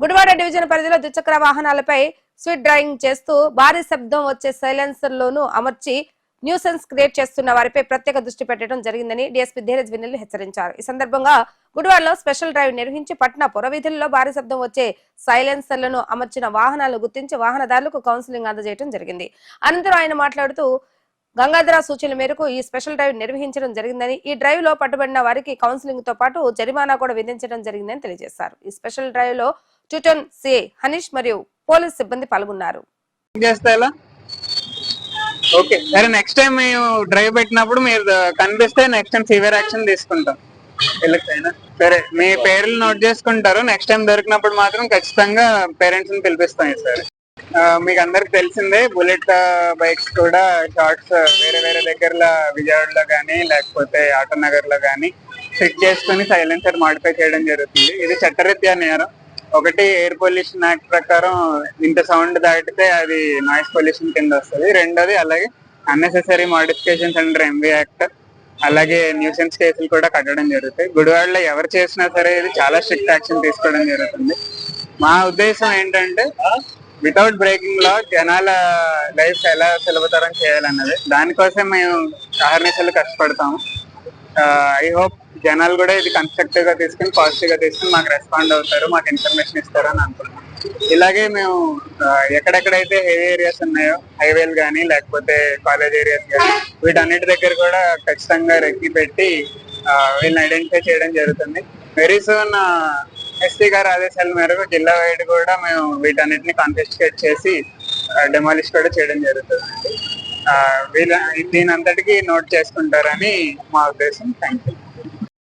Gudivada division పరిధిలో ద్విచక్ర వాహనాలపై స్వీట్ డ్రైవింగ్ చేస్తూ భారీ శబ్దం వచ్చే సైలెన్సర్ లోను అమర్చి న్యూసెన్స్ క్రియేట్ చేస్తున్న వారిపై ప్రత్యేక దృష్టి పెట్టడం జరిగిందని డీఎస్పీ ధీరజ్ వినల్ హెచ్చరించారు. ఈ సందర్భంగా గుడివాడలో స్పెషల్ డ్రైవ్ నిర్వహించి పట్న పురవీధుల్లో భారీ శబ్దం వచ్చే సైలెన్సర్లను అమర్చిన వాహనాలు గుర్తించి వాహనదారులకు కౌన్సిలింగ్ అందజేయడం జరిగింది. అనంతరం ఆయన మాట్లాడుతూ గంగాధర సూచనల మేరకు ఈ స్పెషల్ డ్రైవ్ నిర్వహించడం జరిగిందని ఈ డ్రైవ్లో పట్టుబడిన వారికి కౌన్సిలింగ్తో పాటు జరిమానా కూడా విధించడం జరిగిందని తెలియజేశారు. ఈ స్పెషల్ డ్రైవ్లో ట్యూటన్ సి. హనీష్ మరియు పోలీస్ సిబ్బంది పాల్గొన్నారు. చేస్తే ఎలా ఓకే సరే నెక్స్ట్ టైం మేము డ్రైవ్ పెట్టినప్పుడు మీరు కనిపిస్తే నెక్స్ట్ టైం సివియర్ యాక్షన్ తీసుకుంటాం. వెళ్ళకపోయినా సరే మీ పేర్లు నోట్ చేసుకుంటారు. నెక్స్ట్ టైం దొరికినప్పుడు మాత్రం ఖచ్చితంగా పేరెంట్స్ని పిలిపిస్తాం సార్. మీకు అందరికి తెలిసిందే బుల్లెట్ బైక్స్ కూడా షార్ట్స్ వేరే వేరే దగ్గరలో విజయవాడలో కానీ లేకపోతే ఆటో లో కానీ ఫిట్ చేసుకుని సైలెన్సర్ మాడిఫై చేయడం జరుగుతుంది. ఇది చట్టరీత్యా నేరం. ఒకటి ఎయిర్ పొల్యూషన్ యాక్ట్ ప్రకారం ఇంత సౌండ్ దాటితే అది నాయిస్ పొల్యూషన్ కింద వస్తుంది. రెండోది అలాగే unnecessary modifications under MB act అలాగే న్యూసెన్స్ కేసులు కూడా కట్టడం జరుగుతాయి. గుడివాడలో ఎవరు చేసినా సరే ఇది చాలా స్ట్రిక్ట్ యాక్షన్ తీసుకోవడం జరుగుతుంది. మా ఉద్దేశం ఏంటంటే వితౌట్ బ్రేకింగ్ లా జనాల లైఫ్ ఎలా సులభతరం చేయాలన్నది. దానికోసం మేము అహర్నిశలు కష్టపడతాము. Uh, ఐ హోప్ జనాలు కూడా ఇది కన్స్ట్రక్టివ్గా తీసుకుని పాజిటివ్గా తీసుకుని మాకు రెస్పాండ్ అవుతారు మాకు ఇన్ఫర్మేషన్ ఇస్తారు అని అనుకుంటున్నాం. ఇలాగే మేము ఎక్కడెక్కడైతే హెవీ ఏరియాస్ ఉన్నాయో హైవేలు కానీ లేకపోతే కాలేజ్ ఏరియాస్ కానీ వీటన్నిటి దగ్గర కూడా ఖచ్చితంగా రెక్కి పెట్టి వీళ్ళని ఐడెంటిఫై చేయడం జరుగుతుంది. వెరీ సూన్ ఎస్సీ గారి ఆదేశాల మేరకు జిల్లా వైడ్ కూడా మేము వీటన్నిటిని కాన్ఫిస్కేట్ చేసి డెమాలిష్ కూడా చేయడం జరుగుతుంది. వీళ్ళ దీని అంతటికీ నోట్ చేసుకుంటారని మా ఉద్దేశం. Thank you